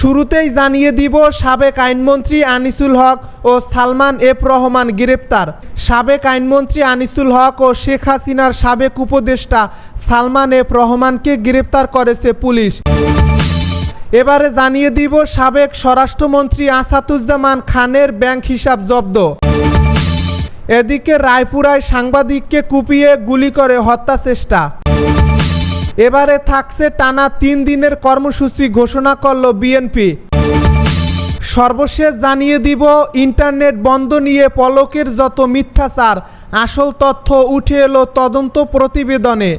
শুরুতেই জানিয়ে দিব, সাবেক আইনমন্ত্রী আনিসুল হক ও সালমান এফ রহমান গ্রেপ্তার। সাবেক আইনমন্ত্রী আনিসুল হক ও শেখ হাসিনার সাবেক উপদেষ্টা সালমান এফ রহমানকে গ্রেপ্তার করেছে পুলিশ। এবারে জানিয়ে দিব, সাবেক স্বরাষ্ট্রমন্ত্রী আসাদুজ্জামান খানের ব্যাংক হিসাব জব্দ। এদিকে রায়পুরায় সাংবাদিককে কুপিয়ে গুলি করে হত্যা চেষ্টা এবারে থাকছে টানা তিন দিনের কর্মসূচি ঘোষণা করল বিএনপি। সর্বশেষ জানিয়ে দিব, ইন্টারনেট বন্ধ নিয়ে পলকের যত মিথ্যাচার, আসল তথ্য উঠে এলো তদন্ত প্রতিবেদনে।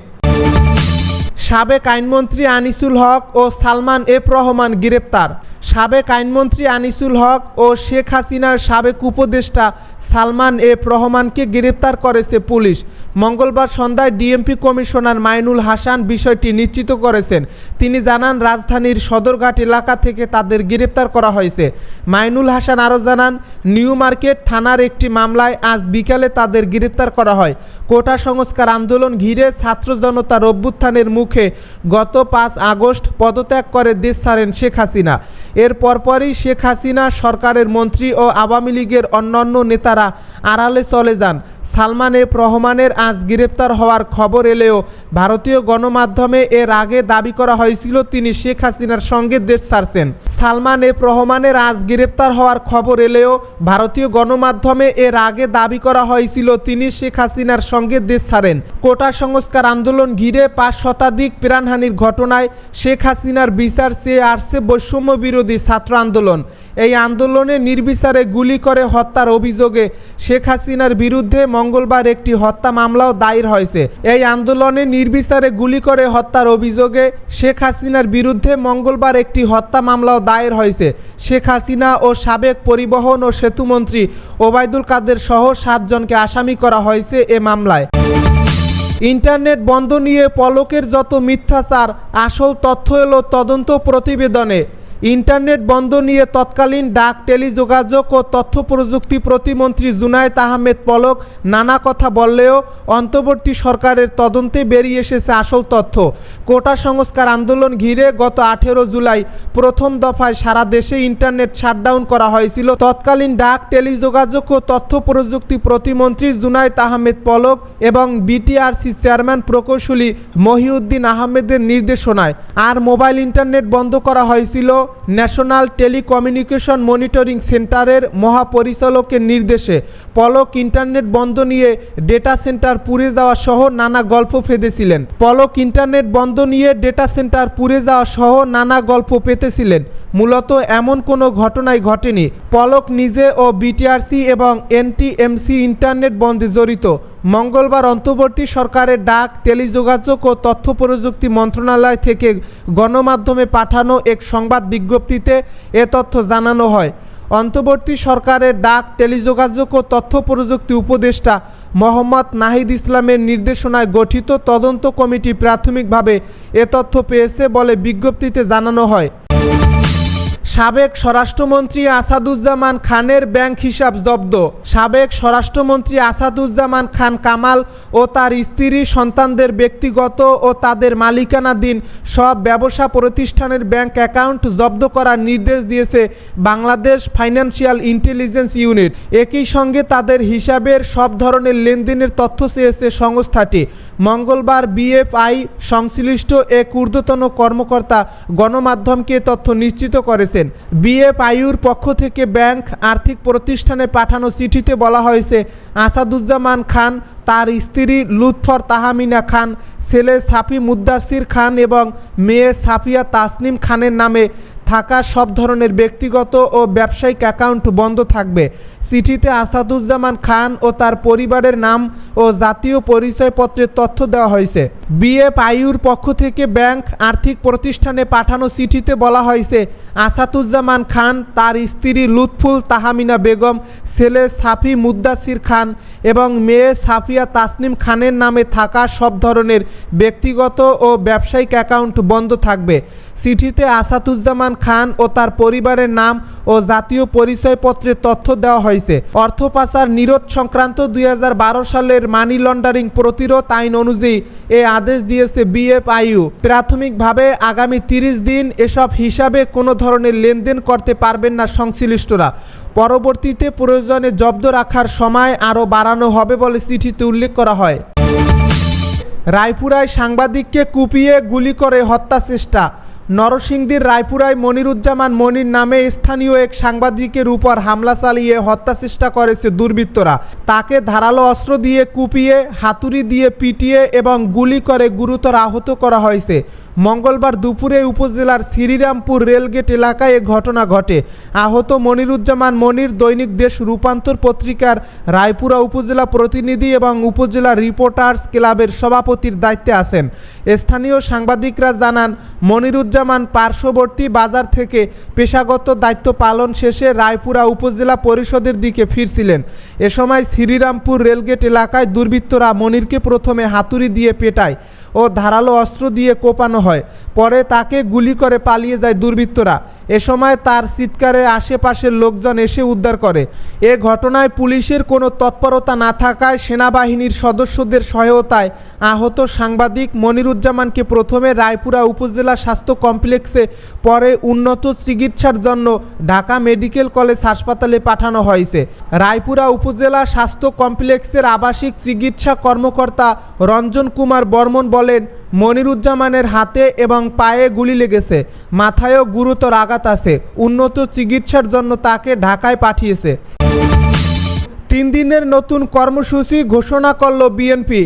সাবেক আইনমন্ত্রী আনিসুল হক ও সালমান এফ রহমান গ্রেপ্তার। সাবেক আইনমন্ত্রী আনিসুল হক ও শেখ হাসিনার সাবেক উপদেষ্টা সালমান এফ রহমানকে গ্রেপ্তার করেছে পুলিশ। মঙ্গলবার সন্ধ্যায় ডিএমপি কমিশনার মাইনুল হাসান বিষয়টি নিশ্চিত করেছেন। তিনি জানান, রাজধানীর সদরঘাট এলাকা থেকে তাদের গ্রেপ্তার করা হয়েছে। মাইনুল হাসান আরও জানান, নিউ মার্কেট থানার একটি মামলায় আজ বিকালে তাদের গ্রেপ্তার করা হয়। কোটা সংস্কার আন্দোলন ঘিরে ছাত্র জনতার অভ্যুত্থানের মুখে গত পাঁচ আগস্ট পদত্যাগ করে দেশ ছাড়েন শেখ হাসিনা। এর পরপরই শেখ হাসিনা সরকারের মন্ত্রী ও আওয়ামী লীগের অন্যান্য নেতারা আড়ালে চলে যান। সালমান এফ রহমানের আজ গ্রেপ্তার হওয়ার খবর এলেও ভারতীয় গণমাধ্যমে এর আগে দাবি করা হয়েছিল, তিনি শেখ হাসিনার সঙ্গে দেশ ছাড়ছেন। সালমান এফ রহমানের আজ গ্রেপ্তার হওয়ার খবর এলেও ভারতীয় গণমাধ্যমে এর আগে দাবি করা হয়েছিল, তিনি শেখ হাসিনার সঙ্গে দেশ ছাড়েন। কোটা সংস্কার আন্দোলন ঘিরে পাঁচ শতাধিক প্রাণহানির ঘটনায় শেখ হাসিনার বিচার চেয়ে আসছে বৈষম্য বিরোধী ছাত্র আন্দোলন। এই আন্দোলনে নির্বিচারে গুলি করে হত্যার অভিযোগে শেখ হাসিনার বিরুদ্ধে মঙ্গলবার একটি হত্যা মামলাও দায়ের হয়েছে। এই আন্দোলনে নির্বিচারে গুলি করে হত্যার অভিযোগে শেখ হাসিনার বিরুদ্ধে মঙ্গলবার একটি হত্যা মামলাও দায়ের হয়েছে। শেখ হাসিনা ও সাবেক পরিবহন ও সেতুমন্ত্রী ওবায়দুল কাদের সহ সাতজনকে আসামি করা হয়েছে এ মামলায়। ইন্টারনেট বন্ধ নিয়ে পলকের যত মিথ্যাচার, আসল তথ্য এলো তদন্ত প্রতিবেদনে। ইন্টারনেট বন্ধ নিয়ে তৎকালীন ডাক, টেলিযোগাযোগ ও তথ্য প্রযুক্তি প্রতিমন্ত্রী জুনায়েদ আহমেদ পলক নানা কথা বললেও অন্তর্বর্তী সরকারের তদন্তে বেরিয়ে এসেছে আসল তথ্য। কোটা সংস্কার আন্দোলন ঘিরে গত আঠেরো জুলাই প্রথম দফায় সারা দেশে ইন্টারনেট শাটডাউন করা হয়েছিল। তৎকালীন ডাক, টেলিযোগাযোগ ও তথ্য প্রযুক্তি প্রতিমন্ত্রী জুনায়েদ আহমেদ পলক এবং বিটিআরসি চেয়ারম্যান প্রকৌশলী মহিউদ্দিন আহমেদের নির্দেশনায় আর মোবাইল ইন্টারনেট বন্ধ করা হয়েছিল ন্যাশনাল টেলিকমিউনিকেশন মনিটরিং সেন্টারের মহাপরিচালকের নির্দেশে পলক ইন্টারনেট বন্ধ নিয়ে ডেটা সেন্টার পুড়ে যাওয়া সহ নানা গল্প ফেঁদেছিলেন। পলক ইন্টারনেট বন্ধ নিয়ে ডেটা সেন্টার পুড়ে যাওয়া সহ নানা গল্প পেতেছিলেন। মূলত এমন কোনো ঘটনাই ঘটেনি। পলক নিজে ও বিটিআরসি এবং এনটিএমসি ইন্টারনেট বন্ধে জড়িত। মঙ্গলবার অন্তর্বর্তী সরকারের ডাক, টেলিযোগাযোগ ও তথ্য প্রযুক্তি মন্ত্রণালয় থেকে গণমাধ্যমে পাঠানো এক সংবাদ বিজ্ঞপ্তিতে এ তথ্য জানানো হয়। অন্তর্বর্তী সরকারের ডাক, টেলিযোগাযোগ ও তথ্য প্রযুক্তি উপদেষ্টা মোহাম্মদ নাহিদ ইসলামের নির্দেশনায় গঠিত তদন্ত কমিটি প্রাথমিকভাবে এ তথ্য পেয়েছে বলে বিজ্ঞপ্তিতে জানানো হয়। সাবেক স্বরাষ্ট্রমন্ত্রী আসাদুজ্জামান খানের ব্যাংক হিসাব জব্দ। সাবেক স্বরাষ্ট্রমন্ত্রী আসাদুজ্জামান খান কামাল ও তার স্ত্রী, সন্তানদের ব্যক্তিগত ও তাদের মালিকানাধীন সব ব্যবসা প্রতিষ্ঠানের ব্যাংক অ্যাকাউন্ট জব্দ করার নির্দেশ দিয়েছে বাংলাদেশ ফাইন্যান্সিয়াল ইন্টেলিজেন্স ইউনিট। একই সঙ্গে তাদের হিসাবের সব ধরনের লেনদেনের তথ্য চেয়েছে সংস্থাটি। মঙ্গলবার বিএফআই সংশ্লিষ্ট এক ঊর্ধ্বতন কর্মকর্তা গণমাধ্যমকে তথ্য নিশ্চিত করেছেন বিএফআইউর পক্ষ থেকে ব্যাংক আর্থিক প্রতিষ্ঠানে পাঠানো চিঠিতে বলা হয়েছে, আসাদুজ্জামান খান, তার স্ত্রী লুৎফর তাহামিনা খান, ছেলে সাফি মুদ্দাসির খান এবং মেয়ে সাফিয়া তাসনিম খানের নামে থাকা সব ধরনের ব্যক্তিগত ও ব্যবসায়িক অ্যাকাউন্ট বন্ধ থাকবে। চিঠিতে আসাদুজ্জামান খান ও তার পরিবারের নাম ও জাতীয় পরিচয়পত্রের তথ্য দেওয়া হয়েছে। বিএফআইউর পক্ষ থেকে ব্যাংক আর্থিক প্রতিষ্ঠানে পাঠানো চিঠিতে বলা হয়েছে, আসাদুজ্জামান খান, তার স্ত্রী লুৎফুল তাহামিনা বেগম, ছেলে সাফি মুদ্দাসির খান এবং মেয়ে সাফিয়া তাসনিম খানের নামে থাকা সব ধরনের ব্যক্তিগত ও ব্যবসায়িক অ্যাকাউন্ট বন্ধ থাকবে। চিঠিতে আসাদুজ্জামান খান ও তার পরিবারের নাম ও জাতীয় পরিচয়পত্রের তথ্য দেওয়া হয়েছে। অর্থ পাচার নিরোধ সংক্রান্ত দুই হাজার বারো সালের মানি লন্ডারিং প্রতিরোধ আইন অনুযায়ী এ আদেশ দিয়েছে বিএফআইইউ প্রাথমিকভাবে আগামী তিরিশ দিন এসব হিসাবে কোনো ধরনের লেনদেন করতে পারবেন না সংশ্লিষ্টরা। পরবর্তীতে প্রয়োজনে জব্দ রাখার সময় আরও বাড়ানো হবে বলে চিঠিতে উল্লেখ করা হয়। রায়পুরায় সাংবাদিককে কুপিয়ে গুলি করে হত্যা চেষ্টা। নরসিংদীর রায়পুরায় মনিরুজ্জামান মনির নামে স্থানীয় এক সাংবাদিকের উপর হামলা চালিয়ে হত্যা চেষ্টা করেছে দুর্বৃত্তরা। তাকে ধারালো অস্ত্র দিয়ে কুপিয়ে, হাতুড়ি দিয়ে পিটিয়ে এবং গুলি করে গুরুতর আহত করা হয়েছে। মঙ্গলবার দুপুরে উপজেলার শ্রীরামপুর রেলগেট এলাকায় এ ঘটনা ঘটে। আহত মনিরুজ্জামান মনির দৈনিক দেশ রূপান্তর পত্রিকার রায়পুরা উপজেলা প্রতিনিধি এবং উপজেলা রিপোর্টার্স ক্লাবের সভাপতির দায়িত্বে আছেন। স্থানীয় সাংবাদিকরা জানান, মনিরুজ্জামান পার্শ্ববর্তী বাজার থেকে পেশাগত দায়িত্ব পালন শেষে রায়পুরা উপজেলা পরিষদের দিকে ফিরছিলেন। এ সময় শ্রীরামপুর রেলগেট এলাকায় দুর্বৃত্তরা মনিরকে প্রথমে হাতুড়ি দিয়ে পেটায়। ও ধারালো অস্ত্র দিয়ে কোপানো হয়। পরে তাকে গুলি করে পালিয়ে যায় দুর্বৃত্তরা। এ সময় তার চিৎকারে আশেপাশের লোকজন এসে উদ্ধার করে। এ ঘটনায় পুলিশের কোনো তৎপরতা না থাকায় সেনাবাহিনীর সদস্যদের সহায়তায় আহত সাংবাদিক মনিরুজ্জামানকে প্রথমে রায়পুরা উপজেলা স্বাস্থ্য কমপ্লেক্সে, পরে উন্নত চিকিৎসার জন্য ঢাকা মেডিকেল কলেজ হাসপাতালে পাঠানো হয়েছে। রায়পুরা উপজেলা স্বাস্থ্য কমপ্লেক্সের আবাসিক চিকিৎসা কর্মকর্তা রঞ্জন কুমার বর্মন বলেন, মনিরুজ্জামানের হাতে এবং পায়ে গুলি লেগেছে, মাথায়ও গুরুতর আঘাত আছে, উন্নত চিকিৎসার জন্য তাকে ঢাকায় পাঠিয়েছে। তিন দিনের নতুন কর্মসূচি ঘোষণা করল বিএনপি।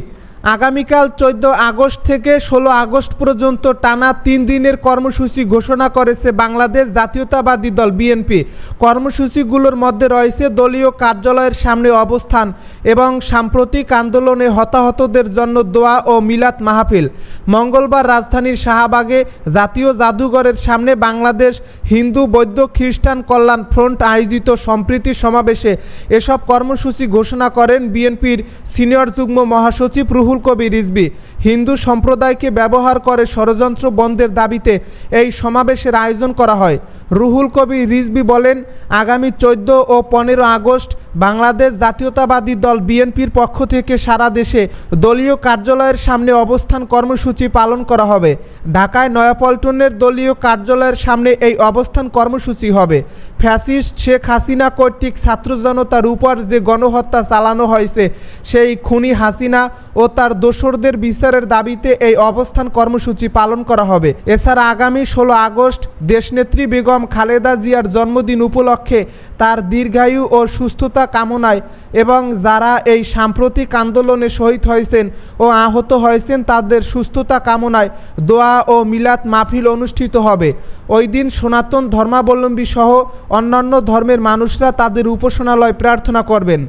আগামীকাল চোদ্দ আগস্ট থেকে ষোলো আগস্ট পর্যন্ত টানা তিন দিনের কর্মসূচি ঘোষণা করেছে বাংলাদেশ জাতীয়তাবাদী দল, বিএনপি। কর্মসূচিগুলোর মধ্যে রয়েছে দলীয় কার্যালয়ের সামনে অবস্থান এবং সাম্প্রতিক আন্দোলনে হতাহতদের জন্য দোয়া ও মিলাত মাহফিল। মঙ্গলবার রাজধানীর শাহবাগে জাতীয় জাদুঘরের সামনে বাংলাদেশ হিন্দু, বৌদ্ধ, খ্রিস্টান কল্যাণ ফ্রন্ট আয়োজিত সম্প্রীতি সমাবেশে এসব কর্মসূচি ঘোষণা করেন বিএনপির সিনিয়র যুগ্ম মহাসচিব রুহুল কবির রিজবি, হিন্দু সম্প্রদায়কে ব্যবহার করে ষড়যন্ত্র বন্ধের দাবিতে এই সমাবেশের আয়োজন করা হয়। রুহুল কবি রিজবি বলেন, আগামী চোদ্দ ও পনেরো আগস্ট বাংলাদেশ জাতীয়তাবাদী দল বিএনপির পক্ষ থেকে সারা দেশে দলীয় কার্যালয়ের সামনে অবস্থান কর্মসূচি পালন করা হবে। ঢাকায় নয়াপল্টনের দলীয় কার্যালয়ের সামনে এই অবস্থান কর্মসূচি হবে। ফ্যাসিস্ট শেখ হাসিনা কর্তৃক ছাত্র জনতার উপর যে গণহত্যা চালানো হয়েছে, সেই খুনি হাসিনা ও তার দোসরদের বিচারের দাবিতে এই অবস্থান কর্মসূচি পালন করা হবে। এছাড়া আগামী ষোলো আগস্ট দেশনেত্রী বেগম খালেদা জিয়ার জন্মদিন উপলক্ষে তার দীর্ঘায়ু ও সুস্থতা কামনায় এবং যারা এই সাম্প্রতিক আন্দোলনে শহীদ হয়েছেন ও আহত হয়েছেন তাদের সুস্থতা কামনায় দোয়া ও মিলাত মাহফিল অনুষ্ঠিত হবে। ওই দিন সনাতন ধর্মাবলম্বী সহ অন্যান্য ধর্মের মানুষরা তাদের উপাসনালয় প্রার্থনা করবেন।